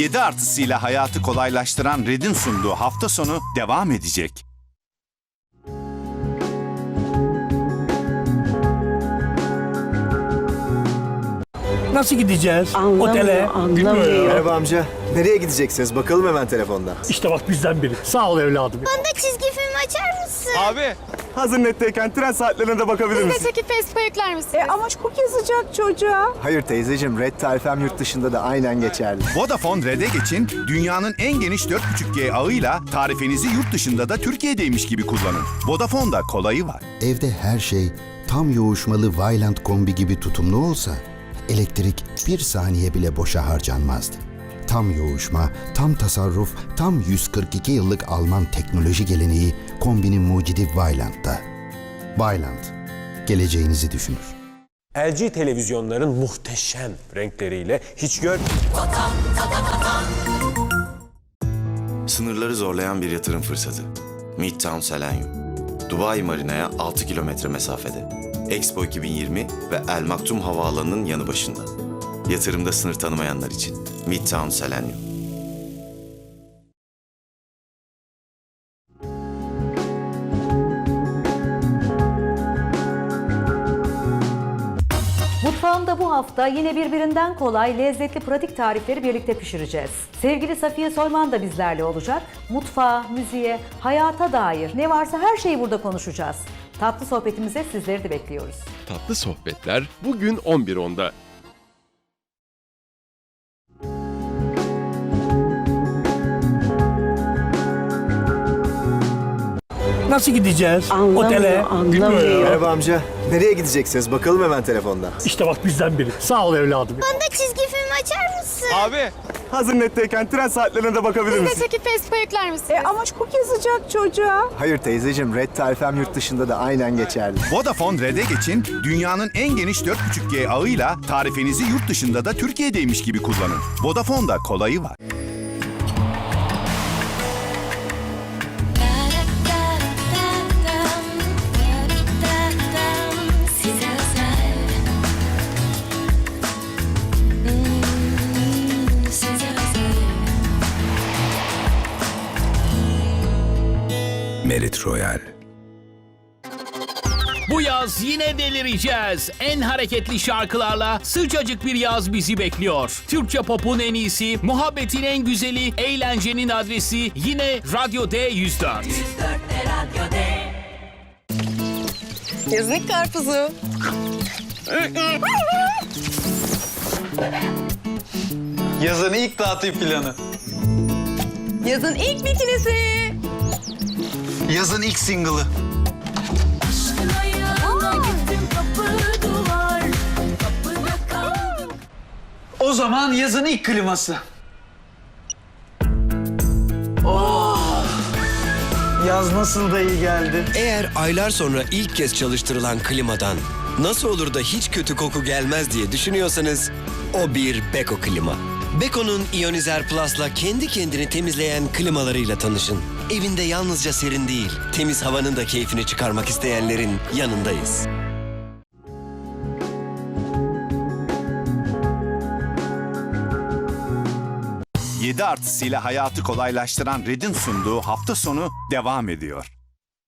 7 artısıyla hayatı kolaylaştıran Red'in sunduğu hafta sonu devam edecek. Nasıl gideceğiz? Anlamıyor, Otele. anlamıyor. Merhaba amca. Nereye gideceksiniz? Bakalım hemen telefonda. İşte bak bizden biri. Sağ ol evladım. Bana da çizgi film açar mısın? Abi Hazır netteyken tren saatlerine de bakabilir misin? Çekip Facebook'a yükler misin? E ama çok yazacak çocuğa. Hayır teyzeciğim, Red tarifem yurt dışında da aynen geçerli. Vodafone Red'e geçin, dünyanın en geniş 4.5G ağıyla tarifenizi yurt dışında da Türkiye'deymiş gibi kullanın. Vodafone'da kolayı var. Evde her şey tam yoğuşmalı Vyland kombi gibi tutumlu olsa elektrik bir saniye bile boşa harcanmazdı. Tam yoğuşma, tam tasarruf, tam 142 yıllık Alman teknoloji geleneği kombinin mucidi Vyland'da. Vyland, geleceğinizi düşünür. LG televizyonların muhteşem renkleriyle hiç gör... Sınırları zorlayan bir yatırım fırsatı. Midtown Selenium. Dubai Marina'ya 6 kilometre mesafede. Expo 2020 ve El Maktum Havaalanı'nın yanı başında. Yatırımda sınır tanımayanlar için. Midtown Selenium. Mutfağımda bu hafta yine birbirinden kolay, lezzetli, pratik tarifleri birlikte pişireceğiz. Sevgili Safiye Soyman da bizlerle olacak. Mutfağa, müziğe, hayata dair ne varsa her şeyi burada konuşacağız. Tatlı sohbetimize sizleri de bekliyoruz. tatlı sohbetler bugün 11.10'da. Nasıl gideceğiz? Anlamıyor, Otele. anlamıyor. Merhaba amca. Nereye gideceksiniz? Bakalım hemen telefonda. İşte bak bizden biri. Sağ ol evladım. Bana da çizgi film açar mısın? Abi Hazır netteyken tren saatlerine de bakabilir misin? Çekip Facebook'a yükler misin? E ama çok yazacak çocuğa. Hayır teyzeciğim, Red tarifem yurt dışında da aynen geçerli. Vodafone Red'e geçin, dünyanın en geniş 4.5G ağıyla tarifenizi yurt dışında da Türkiye'deymiş gibi kullanın. Vodafone'da kolayı var. Merit Royal Bu yaz yine delireceğiz. En hareketli şarkılarla sıcacık bir yaz bizi bekliyor. Türkçe pop'un en iyisi, muhabbetin en güzeli, eğlencenin adresi yine Radyo D104. Yazık karpuzu. yazın ilk tatil planı. Yazın ilk bikinisi. Yazın ilk single'ı. O zaman yazın ilk kliması. Oh! Yaz nasıl da iyi geldi. Eğer aylar sonra ilk kez çalıştırılan klimadan nasıl olur da hiç kötü koku gelmez diye düşünüyorsanız o bir Beko klima. Beko'nun Ionizer Plus'la kendi kendini temizleyen klimalarıyla tanışın. Evinde yalnızca serin değil, temiz havanın da keyfini çıkarmak isteyenlerin yanındayız. Yedi artısıyla hayatı kolaylaştıran Red'in sunduğu hafta sonu devam ediyor.